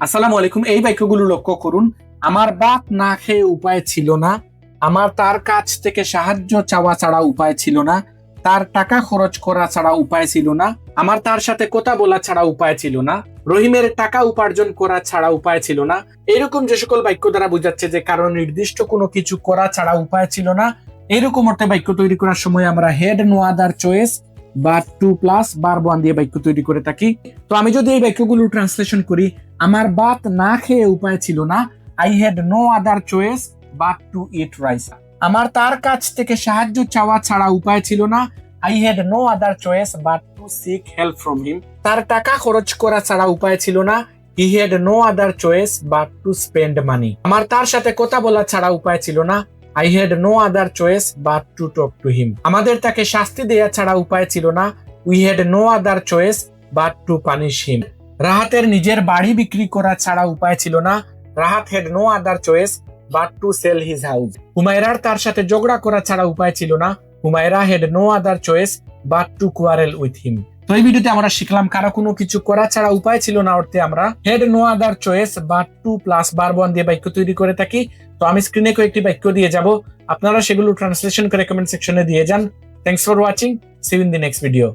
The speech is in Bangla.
আসসালামু আলাইকুম। এই বাক্যগুলো লক্ষ্য করুন। আমার বাপ না খেয়ে উপায় ছিল না। আমার তার কাছ থেকে সাহায্য চাওয়া ছাড়া উপায় ছিল না। তার টাকা খরচ করা ছাড়া উপায় ছিল না। আমার তার সাথে কথা বলা ছাড়া উপায় ছিল না। রহিমের টাকা উপার্জন করা ছাড়া উপায় ছিল না। এরকম যে সকল বাক্য দ্বারা বোঝাচ্ছে যে কারণ নির্দিষ্ট কোনো কিছু করা ছাড়া উপায় ছিল না। এরকম অর্থে বাক্য তৈরি করার সময় আমরা had no other choice but to plus bar one দিয়ে বাক্য তৈরি করে থাকি। তো আমি যদি এই বাক্যগুলো ট্রান্সলেশন করি, আমার বাত না খেয়ে উপায় ছিল না। I had no other choice but to eat rice আমার তার কাছ থেকে সাহায্য চাওয়া ছাড়া উপায় ছিল না। I had no other choice but to seek help from him তার টাকা খরচ করা ছাড়া উপায় ছিল না। He had no other choice but to spend money আমার তার সাথে কথা বলা ছাড়া উপায় ছিল না। I had no other choice but to talk to him আমাদের তাকে শাস্তি দেয়া ছাড়া উপায় ছিল না। We had no other choice but to punish him রাহাতের নিজের বাড়ি বিক্রি করা ছাড়া উপায় ছিল না। Rahat had no other choice but to sell his house হুমায়রার তার সাথে ঝগড়া করা ছাড়া উপায় ছিল না। Humaira had no other choice but to quarrel with him তো এই ভিডিওতে আমরা শিখলাম কারও কোনো কিছু করা ছাড়া উপায় ছিল না অর্থে আমরা had no other choice but to plus bar one দিয়ে বাক্য তৈরি করে থাকি। তো আমি স্ক্রিনে কয়েকটি বাক্য দিয়ে যাব। আপনারা সেগুলো ট্রান্সলেশন করে কমেন্ট সেকশনে দিয়ে যান। Thanks for watching see in the next video